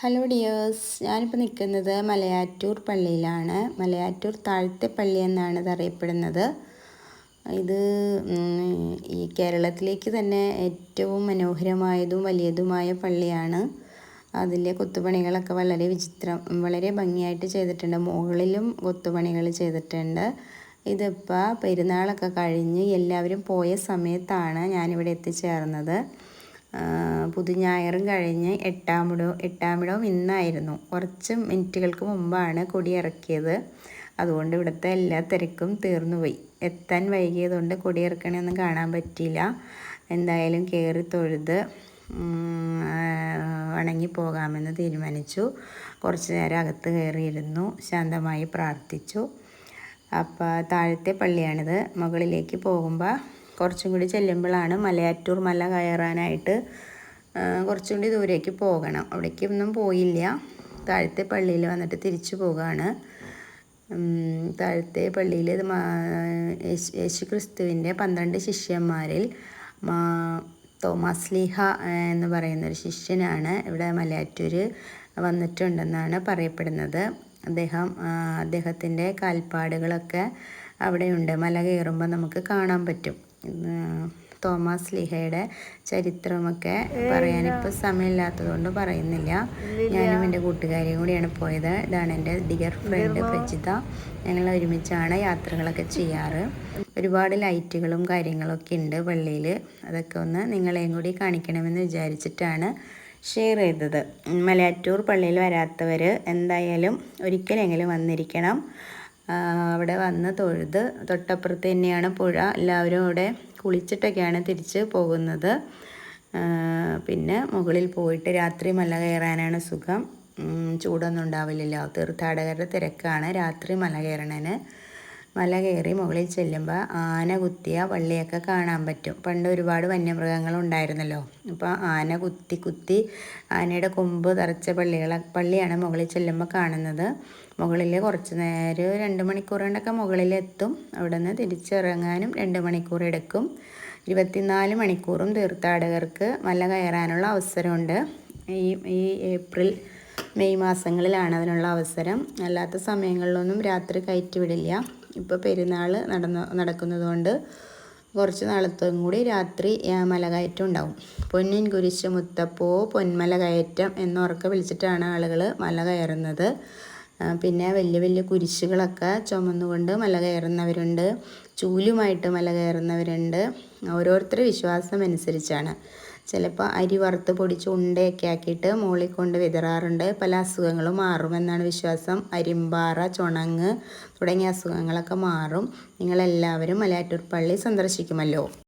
Hello dears ഞാനിപ്പോൾ നിൽക്കുന്നത് മലയാറ്റൂർ പള്ളിയിലാണ്. മലയാറ്റൂർ താഴത്തെ പള്ളി എന്നാണ് ഇത് അറിയപ്പെടുന്നത് ഇത് ഈ കേരളത്തിലേക്ക് തന്നെ ഏറ്റവും മനോഹരമായതും വലിയതുമായ പള്ളിയാണ്. അതിലെ കൊത്തുപണികളൊക്കെ വളരെ വിചിത്രം വളരെ ഭംഗിയായിട്ട് ചെയ്തിട്ടുണ്ട്. മുകളിലും കൊത്തുപണികൾ ചെയ്തിട്ടുണ്ട്. ഇതിപ്പോൾ പെരുന്നാളൊക്കെ കഴിഞ്ഞ് എല്ലാവരും പോയ സമയത്താണ് ഞാനിവിടെ എത്തിച്ചേർന്നത്. പുതുഞായറും കഴിഞ്ഞ് എട്ടാമിടവും എട്ടാമിടവും ഇന്നായിരുന്നു. കുറച്ച് മിനിറ്റുകൾക്ക് മുമ്പാണ് കൊടി ഇറക്കിയത് അതുകൊണ്ട് ഇവിടുത്തെ എല്ലാ തിരക്കും തീർന്നുപോയി. എത്താൻ വൈകിയതുകൊണ്ട് കൊടി ഇറക്കണമെന്നും കാണാൻ പറ്റിയില്ല. എന്തായാലും കയറി തൊഴുത് വണങ്ങി പോകാമെന്ന് തീരുമാനിച്ചു. കുറച്ച് നേരം അകത്ത് കയറിയിരുന്നു. ശാന്തമായി പ്രാർത്ഥിച്ചു. അപ്പോൾ താഴത്തെ പള്ളിയാണിത്. മുകളിലേക്ക് പോകുമ്പോൾ കുറച്ചും കൂടി ചെല്ലുമ്പോഴാണ് മലയാറ്റൂർ മല കയറാനായിട്ട് കുറച്ചും കൂടി ദൂരേക്ക് പോകണം. അവിടേക്കൊന്നും പോയില്ല. താഴത്തെ പള്ളിയിൽ വന്നിട്ട് തിരിച്ചു പോകുകയാണ് താഴത്തെ പള്ളിയിൽ യേശു ക്രിസ്തുവിന്റെ പന്ത്രണ്ട് ശിഷ്യന്മാരിൽ തോമസ് ലീഹ എന്ന് പറയുന്ന ഒരു ശിഷ്യനാണ് ഇവിടെ മലയാറ്റൂർ വന്നിട്ടുണ്ടെന്നാണ് പറയപ്പെടുന്നത്. അദ്ദേഹം അദ്ദേഹത്തിന്റെ കാൽപ്പാടുകളൊക്കെ അവിടെയുണ്ട്. മല കയറുമ്പോൾ നമുക്ക് കാണാൻ പറ്റും. തോമസ് ലിഹയുടെ ചരിത്രമൊക്കെ പറയാനിപ്പോൾ സമയമില്ലാത്തതുകൊണ്ട് പറയുന്നില്ല. ഞാനും എന്റെ കൂട്ടുകാരിയും കൂടിയാണ് പോയത്. ഇതാണ് എന്റെ ഡിയർ ഫ്രണ്ട് പ്രജിത. ഞങ്ങൾ ഒരുമിച്ചാണ് യാത്രകളൊക്കെ ചെയ്യാറ്. ഒരുപാട് ലൈറ്റുകളും കാര്യങ്ങളൊക്കെ ഉണ്ട് പള്ളിയിൽ അതൊക്കെ ഒന്ന് നിങ്ങളെയും കൂടി കാണിക്കണമെന്ന് വിചാരിച്ചിട്ടാണ് ഷെയർ ചെയ്തത്. മലയാറ്റൂർ പള്ളിയിൽ വരാത്തവർ എന്തായാലും ഒരിക്കലെങ്കിലും വന്നിരിക്കണം. അവിടെ വന്ന് തൊഴുത് തൊട്ടപ്പുറത്ത് തന്നെയാണ് പുഴ. എല്ലാവരും അവിടെ കുളിച്ചിട്ടൊക്കെയാണ് തിരിച്ച് പോകുന്നത്. പിന്നെ മുകളിൽ പോയിട്ട് രാത്രി മല കയറാനാണ് സുഖം. ചൂടൊന്നും ഉണ്ടാവില്ലല്ലോ. തീർത്ഥാടകരുടെ തിരക്കാണ് രാത്രി മല കയറണന്. മല കയറി മുകളിൽ ചെല്ലുമ്പോൾ ആന കുത്തിയ പള്ളിയൊക്കെ കാണാൻ പറ്റും. പണ്ട് ഒരുപാട് വന്യമൃഗങ്ങൾ ഉണ്ടായിരുന്നല്ലോ. അപ്പോൾ ആന കുത്തി കുത്തി ആനയുടെ കൊമ്പ് തറച്ച പള്ളികൾ പള്ളിയാണ് മുകളിൽ ചെല്ലുമ്പോൾ കാണുന്നത്. മുകളിൽ കുറച്ച് നേരം രണ്ട് മണിക്കൂർ കൊണ്ടൊക്കെ മുകളിലെത്തും അവിടെ നിന്ന് തിരിച്ചിറങ്ങാനും രണ്ട് മണിക്കൂർ എടുക്കും. ഇരുപത്തിനാല് മണിക്കൂറും തീർത്ഥാടകർക്ക് മല കയറാനുള്ള അവസരമുണ്ട്. ഈ ഈ ഏപ്രിൽ മെയ് മാസങ്ങളിലാണ് അതിനുള്ള അവസരം. അല്ലാത്ത സമയങ്ങളിലൊന്നും രാത്രി കയറ്റി വിടില്ല. ഇപ്പോൾ പെരുന്നാൾ നടന്ന നടക്കുന്നതുകൊണ്ട് കുറച്ച് നാളത്തും കൂടി രാത്രി മലകയറ്റം ഉണ്ടാവും. പൊന്നിൻ കുരിശ് മുത്തപ്പോ പൊന്മല കയറ്റം എന്നുറക്കെ വിളിച്ചിട്ടാണ് ആളുകൾ മല കയറുന്നത്. പിന്നെ വലിയ വലിയ കുരിശുകളൊക്കെ ചുമന്നുകൊണ്ട് മല കയറുന്നവരുണ്ട്. ചൂലുമായിട്ട് മല കയറുന്നവരുണ്ട്. ഓരോരുത്തരുടെ വിശ്വാസം അനുസരിച്ചാണ്. ചിലപ്പോൾ അരി വറുത്ത് പൊടിച്ച് ഉണ്ടയൊക്കെ ആക്കിയിട്ട് മുകളിൽ കൊണ്ട് വിതറാറുണ്ട്. പല അസുഖങ്ങളും മാറുമെന്നാണ് വിശ്വാസം. അരിമ്പാറ ചുണങ്ങ് തുടങ്ങിയ അസുഖങ്ങളൊക്കെ മാറും. നിങ്ങളെല്ലാവരും മലയാറ്റൂർ പള്ളി സന്ദർശിക്കുമല്ലോ.